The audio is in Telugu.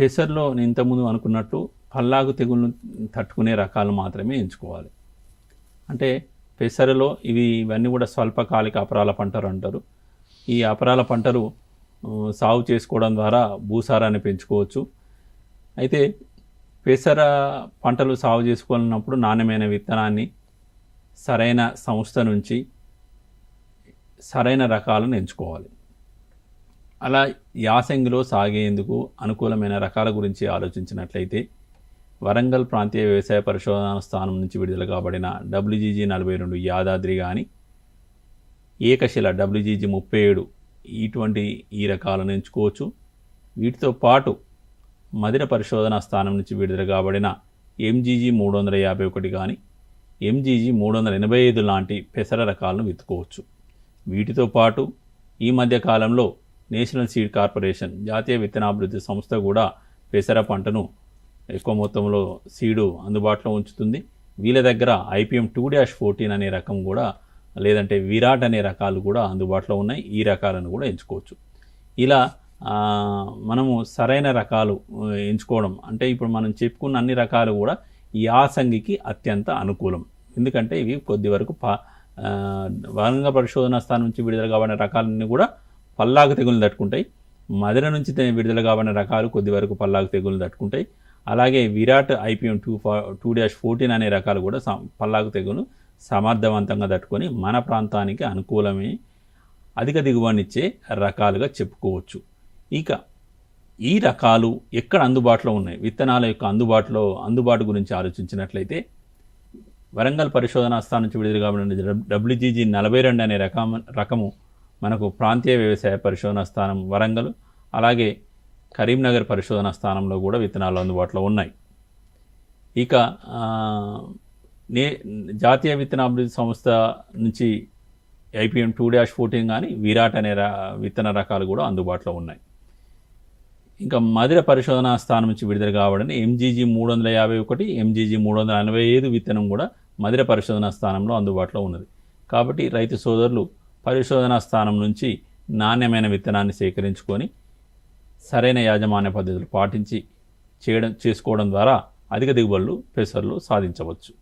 పెసర్లో నేను ఇంతకుముందు అనుకున్నట్టు పల్లాగు తెగులను తట్టుకునే రకాలు మాత్రమే ఎంచుకోవాలి. అంటే పెసరలో ఇవి ఇవన్నీ కూడా స్వల్పకాలిక అపరాల పంటలు అంటారు. ఈ అపరాల పంటలు సాగు చేసుకోవడం ద్వారా భూసారాన్ని పెంచుకోవచ్చు. అయితే పెసర పంటలు సాగు చేసుకోవాలన్నప్పుడు నాణ్యమైన విత్తనాన్ని సరైన సంస్థ నుంచి సరైన రకాలను ఎంచుకోవాలి. అలా యాసంగిలో సాగేందుకు అనుకూలమైన రకాల గురించి ఆలోచించినట్లయితే వరంగల్ ప్రాంతీయ వ్యవసాయ పరిశోధన స్థానం నుంచి విడుదల కాబడిన డబ్ల్యూజీజీ నలభై రెండు యాదాద్రి కానీ ఏకశిల డబ్ల్యూజీజీ ముప్పై ఏడు ఇటువంటి ఈ రకాలను ఎంచుకోవచ్చు. వీటితో పాటు మదిర పరిశోధన స్థానం నుంచి విడుదల కాబడిన ఎంజీజీ మూడు వందల యాభై ఒకటి కానీ ఎంజీజీ మూడు వందల ఎనభై ఐదు లాంటి పెసర రకాలను విత్తుకోవచ్చు. వీటితో పాటు ఈ మధ్య కాలంలో నేషనల్ సీడ్ కార్పొరేషన్ జాతీయ విత్తనాభివృద్ధి సంస్థ కూడా పెసర పంటను ఎక్కువ మొత్తంలో సీడు అందుబాటులో ఉంచుతుంది. వీళ్ళ దగ్గర ఐపీఎం టూ డాష్ ఫోర్టీన్ అనే రకం కూడా లేదంటే విరాట్ అనే రకాలు కూడా అందుబాటులో ఉన్నాయి. ఈ రకాలను కూడా ఎంచుకోవచ్చు. ఇలా మనము సరైన రకాలు ఎంచుకోవడం అంటే ఇప్పుడు మనం చెప్పుకున్న అన్ని రకాలు కూడా ఈ యాసంగికి అత్యంత అనుకూలం. ఎందుకంటే ఇవి కొద్ది వరకు పా వరంగ పరిశోధన స్థానం నుంచి విడుదల కాబడిన రకాలన్నీ కూడా పల్లాకు తెగులు తట్టుకుంటాయి. మదిర నుంచి విడుదల కాబడిన రకాలు కొద్ది వరకు పల్లాకు తెగులు తట్టుకుంటాయి. అలాగే విరాట్ ఐపీఎం టూ ఫా టూ డాష్ ఫోర్టీన్ అనే రకాలు కూడా సమ- పల్లాకు తెగులు సమర్థవంతంగా తట్టుకొని మన ప్రాంతానికి అనుకూలమే అధిక దిగుబడినిచ్చే రకాలుగా చెప్పుకోవచ్చు. ఇక ఈ రకాలు ఎక్కడ అందుబాటులో ఉన్నాయి? విత్తనాల యొక్క అందుబాటులో అందుబాటు గురించి ఆలోచించినట్లయితే వరంగల్ పరిశోధనా స్థానం నుంచి విడుదల కాబట్టి డబ్ల్యూజీజీ నలభై రెండు అనే రకం రకము మనకు ప్రాంతీయ వ్యవసాయ పరిశోధన స్థానం వరంగల్ అలాగే కరీంనగర్ పరిశోధన స్థానంలో కూడా విత్తనాలు అందుబాటులో ఉన్నాయి. ఇక నే జాతీయ విత్తనాభివృద్ధి సంస్థ నుంచి ఐపీఎం టూ డాష్ ఫోర్టీన్ కానీ విరాట్ అనే రా విత్తన రకాలు కూడా అందుబాటులో ఉన్నాయి. ఇంకా మధుర పరిశోధనా స్థానం నుంచి విడుదల కావడని ఎంజీజీ మూడు వందల యాభై ఒకటి ఎంజీజీ మూడు వందల ఎనభై ఐదు విత్తనం కూడా మధుర పరిశోధనా స్థానంలో అందుబాటులో ఉన్నది. కాబట్టి రైతు సోదరులు పరిశోధనా స్థానం నుంచి నాణ్యమైన విత్తనాన్ని సేకరించుకొని సరైన యాజమాన్య పద్ధతులు పాటించి చేయడం చేసుకోవడం ద్వారా అధిక దిగుబడులు పెసర్లు సాధించవచ్చు.